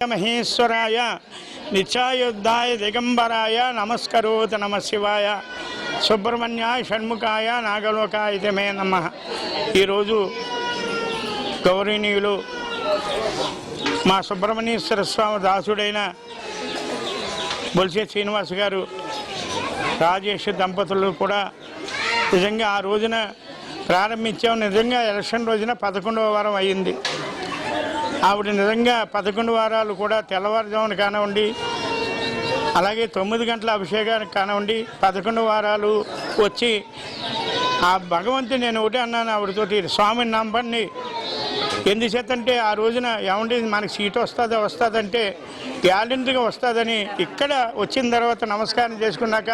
మహేశ్వరాయ నిత్యాయుద్ధాయ దిగంబరాయ నమస్కరోత నమ శివాయ సుబ్రహ్మణ్యాయ షణ్ముఖాయ నాగలోకాయ ఇతి మే నమ. ఈరోజు గౌరవనీయులు మా సుబ్రహ్మణ్యేశ్వర స్వామి దాసుడైన బొలిసే శ్రీనివాస్ గారు రాజేష్ దంపతులు కూడా నిజంగా ఆ రోజున ప్రారంభించాం. నిజంగా ఎలక్షన్ రోజున పదకొండవ వారం అయ్యింది ఆవిడ నిజంగా పదకొండు వారాలు కూడా తెల్లవారుజామున కానివ్వండి అలాగే తొమ్మిది గంటల అభిషేకానికి కానివ్వండి పదకొండు వారాలు వచ్చి ఆ భగవంతుని నేను ఒకటి అన్నాను ఆవిడతోటి స్వామిని నమ్మండి ఎందుచేతంటే ఆ రోజున ఏమండి మనకి సీట్ వస్తుందా వస్తుందంటే గ్యాలంటీగా వస్తుందని ఇక్కడ వచ్చిన తర్వాత నమస్కారం చేసుకున్నాక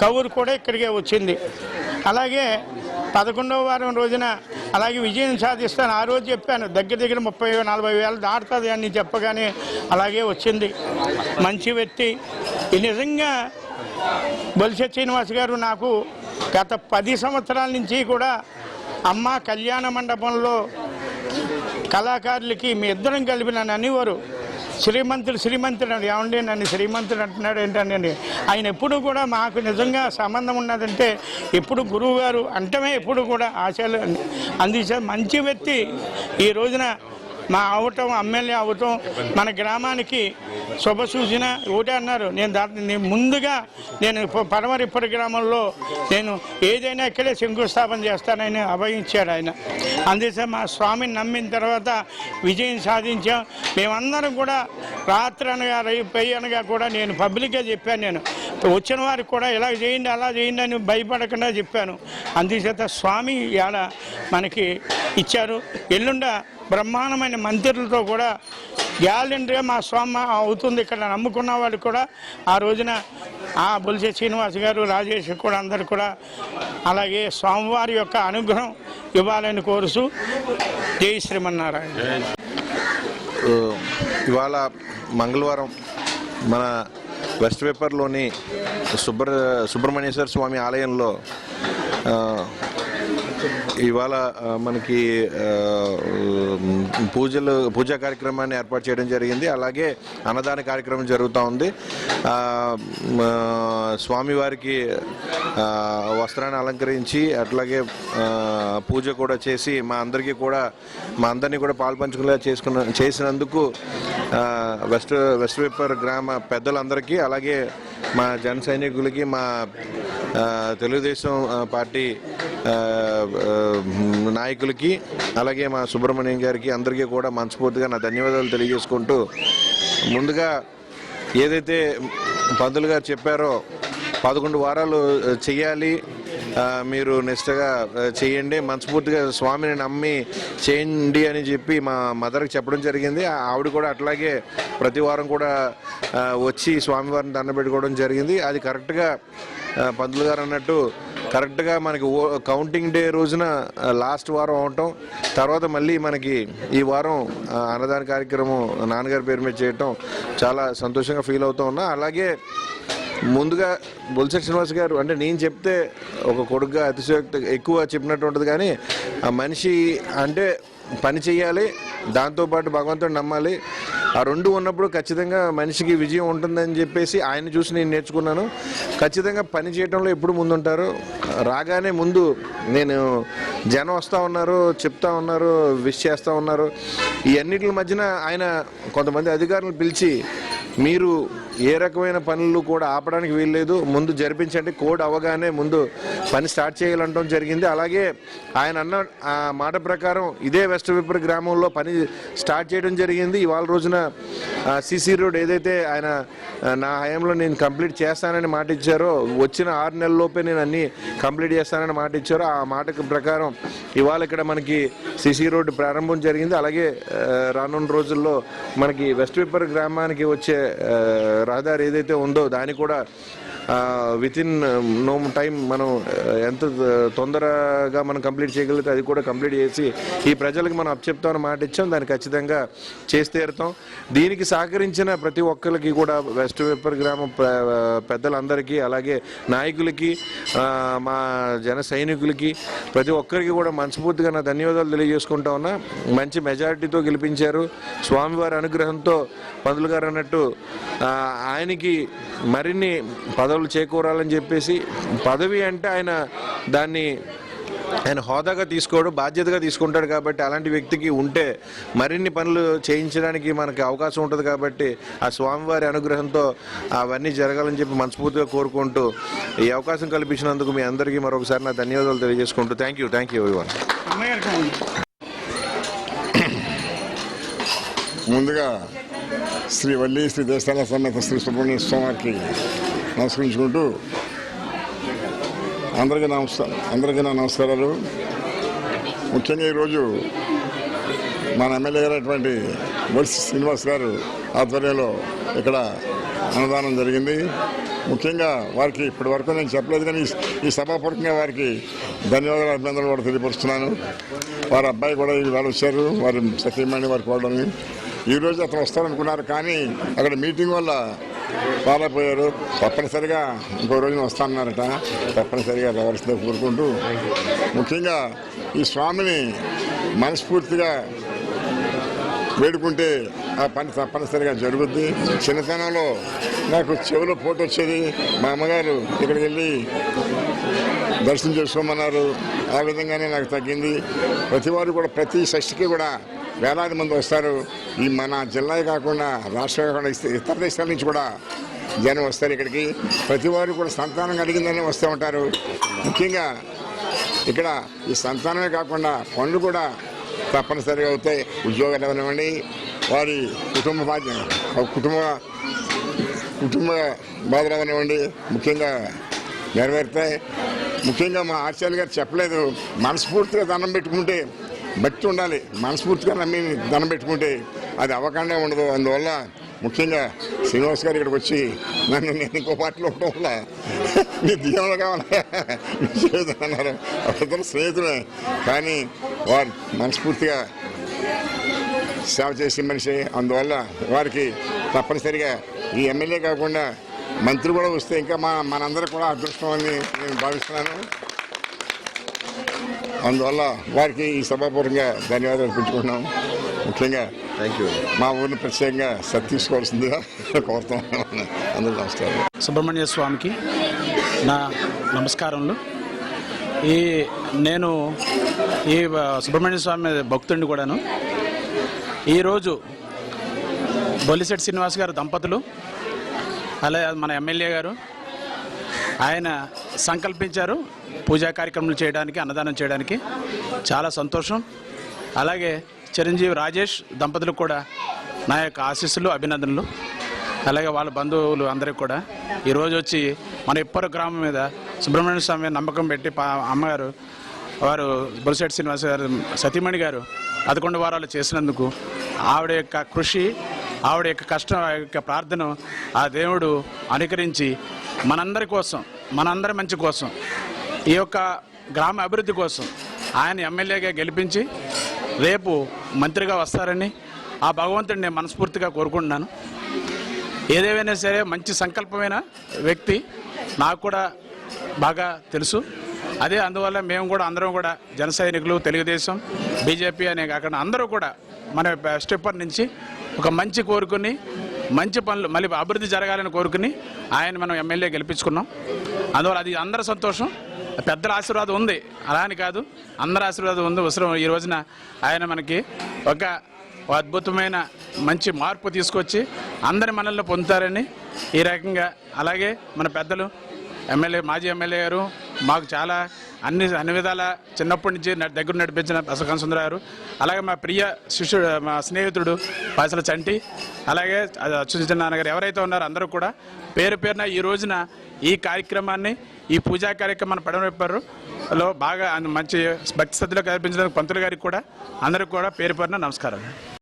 కవురు కూడా ఇక్కడికే వచ్చింది. అలాగే పదకొండవ వారం రోజున అలాగే విజయం సాధిస్తాను. ఆ రోజు చెప్పాను దగ్గర దగ్గర ముప్పై నలభై వేలు దాటుతుంది అని చెప్పగానే అలాగే వచ్చింది. మంచి వ్యక్తి. నిజంగా బొలిసె శ్రీనివాస్ గారు నాకు గత పది సంవత్సరాల నుంచి కూడా అమ్మ కళ్యాణ మండపంలో కళాకారులకి మీ ఇద్దరం కలిపి అనేవారు. శ్రీమంతుడు శ్రీమంతుడు అని ఏమండి నన్ను శ్రీమంతుడు అంటున్నాడు ఏంటండి? ఆయన ఎప్పుడు కూడా మాకు నిజంగా సంబంధం ఉన్నదంటే ఎప్పుడు గురువు గారు అంటమే ఎప్పుడు కూడా ఆశలు అందించారు మంచి వ్యక్తి ఈ రోజున మా అవటం ఎమ్మెల్యే అవటం మన గ్రామానికి శుభ సూచన. ఒకటే అన్నారు నేను దాని ముందుగా నేను ప- పడమరిప్పటి గ్రామంలో నేను ఏదైనా ఇక్కడే శంకుస్థాపన చేస్తానని అభయించాడు ఆయన. అందుకే మా స్వామిని నమ్మిన తర్వాత విజయం సాధించాం. మేమందరం కూడా రాత్రి అనగా రేపు అనగా కూడా నేను పబ్లిక్గా చెప్పాను నేను. వచ్చిన వారికి కూడా ఇలా చేయండి అలా చేయండి అని భయపడకుండా చెప్పాను. అందుచేత స్వామి ఇలా మనకి ఇచ్చారు. ఎల్లుండ బ్రహ్మాండమైన మంత్రులతో కూడా గ్యాలెండర్గా మా స్వామి అవుతుంది ఇక్కడ నమ్ముకున్న వాళ్ళు కూడా ఆ రోజున ఆ బుల్సే శ్రీనివాస్ గారు రాజేష్ కూడా అందరు కూడా అలాగే స్వామివారి యొక్క అనుగ్రహం ఇవ్వాలని కోరుసు జై శ్రీమన్నారాయణ. ఇవాళ మంగళవారం మన వెస్ట్ పేపర్లోని సుబ్ర సుబ్రహ్మణ్యేశ్వర స్వామి ఆలయంలో ఇవాళ మనకి పూజలు పూజా కార్యక్రమాన్ని ఏర్పాటు చేయడం జరిగింది. అలాగే అన్నదాన కార్యక్రమం జరుగుతూ ఉంది. స్వామివారికి వస్త్రాన్ని అలంకరించి అట్లాగే పూజ కూడా చేసి మా అందరికీ కూడా మా అందరినీ కూడా పాల్పంచుకునేలా చేసుకున్న చేసినందుకు వెస్ట్ వెస్ట్ పేపర్ గ్రామ పెద్దలందరికీ అలాగే మా జన సైనికులకి మా తెలుగుదేశం పార్టీ నాయకులకి అలాగే మా సుబ్రహ్మణ్యం గారికి అందరికీ కూడా మనస్ఫూర్తిగా నా ధన్యవాదాలు తెలియజేసుకుంటూ ముందుగా ఏదైతే పంతులు గారు చెప్పారో పదకొండు వారాలు చేయాలి మీరు నిష్టగా చేయండి. మనస్ఫూర్తిగా స్వామిని నమ్మి చేయండి అని చెప్పి మా మదర్కి చెప్పడం జరిగింది. ఆ- ఆవిడ కూడా అట్లాగే ప్రతి వారం కూడా వచ్చి స్వామివారిని దండ పెట్టుకోవడం జరిగింది. అది కరెక్ట్గా పంతులు గారు అన్నట్టు కరెక్ట్గా మనకి ఓ కౌంటింగ్ డే రోజున లాస్ట్ వారం అవటం తర్వాత మళ్ళీ మనకి ఈ వారం అన్నదాన కార్యక్రమం నాన్నగారి పేరు మీద చేయటం చాలా సంతోషంగా ఫీల్ అవుతూ ఉన్నా. అలాగే ముందుగా బొలిసెట్ శ్రీనివాస్ గారు అంటే నేను చెప్తే ఒక కొడుకుగా అతిశయోక్తి ఎక్కువ చెప్పినట్టు ఉంటుంది కానీ ఆ మనిషి అంటే పని చేయాలి దాంతోపాటు భగవంతుడు నమ్మాలి. ఆ రెండు ఉన్నప్పుడు ఖచ్చితంగా మనిషికి విజయం ఉంటుందని చెప్పేసి ఆయన చూసి నేను నేర్చుకున్నాను. ఖచ్చితంగా పని చేయడంలో ఎప్పుడు ముందుంటారు? రాగానే ముందు నేను జనం వస్తూ ఉన్నారు చెప్తా ఉన్నారు విష్ చేస్తూ ఉన్నారు. ఈ అన్నిటి మధ్యన ఆయన కొంతమంది అధికారులు పిలిచి మీరు ఏ రకమైన పనులు కూడా ఆపడానికి వీల్లేదు. ముందు జరిపించండి కోడ్ అవగానే ముందు పని స్టార్ట్ చేయాలంటం జరిగింది. అలాగే ఆయన అన్న ఆ మాట ప్రకారం ఇదే వెస్ట్ విపర్ గ్రామంలో పని స్టార్ట్ చేయడం జరిగింది. ఇవాళ రోజున సిసి రోడ్ ఏదైతే ఆయన నా హయాంలో నేను కంప్లీట్ చేస్తానని మాట ఇచ్చారో వచ్చిన ఆరు నెలల్లోపే నేను అన్ని కంప్లీట్ చేస్తానని మాట ఇచ్చారో ఆ మాట ప్రకారం ఇవాళ ఇక్కడ మనకి సిసి రోడ్డు ప్రారంభం జరిగింది. అలాగే రానున్న రోజుల్లో మనకి వెస్ట్ విపర్ గ్రామానికి వచ్చే రహదారి ఏదైతే ఉందో దాన్ని కూడా విత్ ఇన్ నో టైం మనం ఎంత తొందరగా మనం కంప్లీట్ చేయగలిగితే అది కూడా కంప్లీట్ చేసి ఈ ప్రజలకు మనం అప్పచెప్తామని మాట ఇచ్చాం. దాన్ని ఖచ్చితంగా చేసి తీరుతాం. దీనికి సహకరించిన ప్రతి ఒక్కరికి కూడా వెస్ట్ వేపర్ గ్రామ పెద్దలందరికీ అలాగే నాయకులకి మా జన సైనికులకి ప్రతి ఒక్కరికి కూడా మనస్ఫూర్తిగా నా ధన్యవాదాలు తెలియజేసుకుంటా ఉన్నా. మంచి మెజారిటీతో గెలిపించారు. స్వామివారి అనుగ్రహంతో పందులు గారు అన్నట్టు ఆయనకి మరిన్ని పదవులు చేకూరాలని చెప్పేసి పదవి అంటే ఆయన దాన్ని ఆయన హోదాగా తీసుకోడు బాధ్యతగా తీసుకుంటాడు కాబట్టి అలాంటి వ్యక్తికి ఉంటే మరిన్ని పనులు చేయించడానికి మనకి అవకాశం ఉంటుంది కాబట్టి ఆ స్వామివారి అనుగ్రహంతో అవన్నీ జరగాలని చెప్పి మనస్ఫూర్తిగా కోరుకుంటూ ఈ అవకాశం కల్పించినందుకు మీ అందరికీ మరొకసారి నా ధన్యవాదాలు తెలియజేసుకుంటూ thank you thank you everyone ముందుగా శ్రీ వల్లి శ్రీ దేశాల సమేత శ్రీ సుబ్రహ్మణ్య స్వామికి నమస్కరించుకుంటూ అందరికీ నమస్కారం అందరికీ నా నమస్కారాలు. ముఖ్యంగా ఈరోజు మన ఎమ్మెల్యే గారైనటువంటి బొల్సి శ్రీనివాస్ గారు ఆధ్వర్యంలో ఇక్కడ అన్నదానం జరిగింది. ముఖ్యంగా వారికి ఇప్పటి వరకు నేను చెప్పలేదు కానీ ఈ- సభాపూర్వకంగా వారికి ధన్యవాదాలు అభినందనలు కూడా తెలియపరుస్తున్నాను. వారి అబ్బాయి కూడా వాళ్ళు వచ్చారు. వారి సతీమణి వారి కోడని ఈరోజు అతను వస్తారనుకున్నారు కానీ అక్కడ మీటింగ్ వల్ల పాలైపోయారు తప్పనిసరిగా ఇంకో రోజున వస్తానన్నారట. తప్పనిసరిగా రావాల్సిందే కోరుకుంటూ. ముఖ్యంగా ఈ స్వామిని మనస్ఫూర్తిగా వేడుకుంటే ఆ పని తప్పనిసరిగా జరుగుద్ది. చిన్నతనంలో నాకు చెవిలో పోటు వచ్చేది. మా అమ్మగారు ఇక్కడికి వెళ్ళి దర్శనం చేసుకోమన్నారు. ఆ విధంగానే నాకు తగ్గింది. ప్రతి వారు కూడా ప్రతి షష్టికి కూడా వేలాది మంది వస్తారు. ఈ మన జిల్లా కాకుండా రాష్ట్ర కాకుండా ఇతర దేశాల నుంచి కూడా జనం వస్తారు ఇక్కడికి. ప్రతి వారు కూడా సంతానం కలిగిందని వస్తూ ఉంటారు. ముఖ్యంగా ఇక్కడ ఈ సంతానమే కాకుండా పనులు కూడా తప్పనిసరిగా అవుతాయి. ఉద్యోగాలు అవనివ్వండి. వారి కుటుంబ బాధ్య కుటుంబ కుటుంబ బాధలు అవనివ్వండి. ముఖ్యంగా నెరవేరుతాయి. ముఖ్యంగా మా ఆచార్య గారు చెప్పలేదు. మనస్ఫూర్తిగా దండం పెట్టుకుంటే భక్తి ఉండాలి. మనస్ఫూర్తిగా నమ్మి దండం పెట్టుకుంటే అది అవ్వకుండా ఉండదు. అందువల్ల ముఖ్యంగా శ్రీనివాస్ గారు ఇక్కడికి వచ్చి నన్ను నేను ఇంకో పార్టీలో ఉండటం వల్ల మీ దీవెనలు కావాలి. అన్నారు. స్నేహితులే. కానీ వారు మనస్ఫూర్తిగా సేవ చేసే మనిషి. అందువల్ల వారికి తప్పనిసరిగా ఈ ఎమ్మెల్యే కాకుండా మంత్రి కూడా వస్తే ఇంకా మా మనందరూ కూడా అదృష్టం అని నేను భావిస్తున్నాను. అందువల్ల వారికి ఈ సభాపూర్వకంగా ధన్యవాదాలు అర్పించుకుంటున్నాం ముఖ్యంగా థ్యాంక్ యూ మా ఊరిని ప్రత్యేకంగా సత్ తీసుకోవాల్సిందిగా కోరుతాం అందరూ నమస్కారం. సుబ్రహ్మణ్య స్వామికి నా నమస్కారములు. ఈ నేను ఈ సుబ్రహ్మణ్య స్వామి భక్తుడిని కూడాను. ఈరోజు బొల్లిశెట్టి శ్రీనివాస్ గారు దంపతులు అలాగే మన ఎమ్మెల్యే గారు ఆయన సంకల్పించారు. పూజా కార్యక్రమాలు చేయడానికి అన్నదానం చేయడానికి చాలా సంతోషం. అలాగే చిరంజీవి రాజేష్ దంపతులకు కూడా నా యొక్క ఆశీస్సులు అభినందనలు. అలాగే వాళ్ళ బంధువులు అందరికీ కూడా. ఈరోజు వచ్చి మన ఇప్పరు గ్రామం మీద సుబ్రహ్మణ్య స్వామి నమ్మకం పెట్టి అమ్మగారు వారు బొలిశెట్టి శ్రీనివాస గారు సతీమణి గారు పదకొండు వారాలు చేసినందుకు ఆవిడ యొక్క కృషి ఆవిడ యొక్క కష్టం ఆ యొక్క ప్రార్థన ఆ దేవుడు అనుకరించి మనందరి కోసం మనందరి మంచి కోసం ఈ యొక్క గ్రామ అభివృద్ధి కోసం ఆయన ఎమ్మెల్యేగా గెలిపించి రేపు మంత్రిగా వస్తారని ఆ భగవంతుడిని నేను మనస్ఫూర్తిగా కోరుకుంటున్నాను. ఏదేమైనా సరే మంచి సంకల్పమైన వ్యక్తి నాకు కూడా బాగా తెలుసు. అదే అందువల్ల మేము కూడా అందరం కూడా జన సైనికులు తెలుగుదేశం బీజేపీ అనే కాకుండా అందరూ కూడా మన స్టెప్పర్ నుంచి ఒక మంచి కోరుకుని మంచి పనులు మళ్ళీ అభివృద్ధి జరగాలని కోరుకుని ఆయన మనం ఎమ్మెల్యే గెలిపించుకున్నాం. అందువల్ల అది అందరి సంతోషం. పెద్దల ఆశీర్వాదం ఉంది. అలా అని కాదు అందరి ఆశీర్వాదం ఉంది. అవసరం ఈ రోజున ఆయన మనకి ఒక అద్భుతమైన మంచి మార్పు తీసుకొచ్చి అందరి మనల్లో పొందుతారని ఈ రకంగా. అలాగే మన పెద్దలు ఎమ్మెల్యే మాజీ ఎమ్మెల్యే గారు మాకు చాలా అన్ని అన్ని విధాల చిన్నప్పటి నుంచి న- దగ్గర నడిపించిన బసకం సుందర గారు. అలాగే మా ప్రియ శిష్యుడు మా స్నేహితుడు పాసల చంటి. అలాగే అచ్యుత నాన్నగారు ఎవరైతే ఉన్నారో అందరూ కూడా పేరు పేరున ఈ రోజున ఈ కార్యక్రమాన్ని ఈ పూజా కార్యక్రమాన్ని పడవెప్పారు లో బాగా మంచి భక్తి శ్రద్ధలో కల్పించడానికి పంతులు గారికి కూడా అందరికి కూడా పేరు పేరున నమస్కారం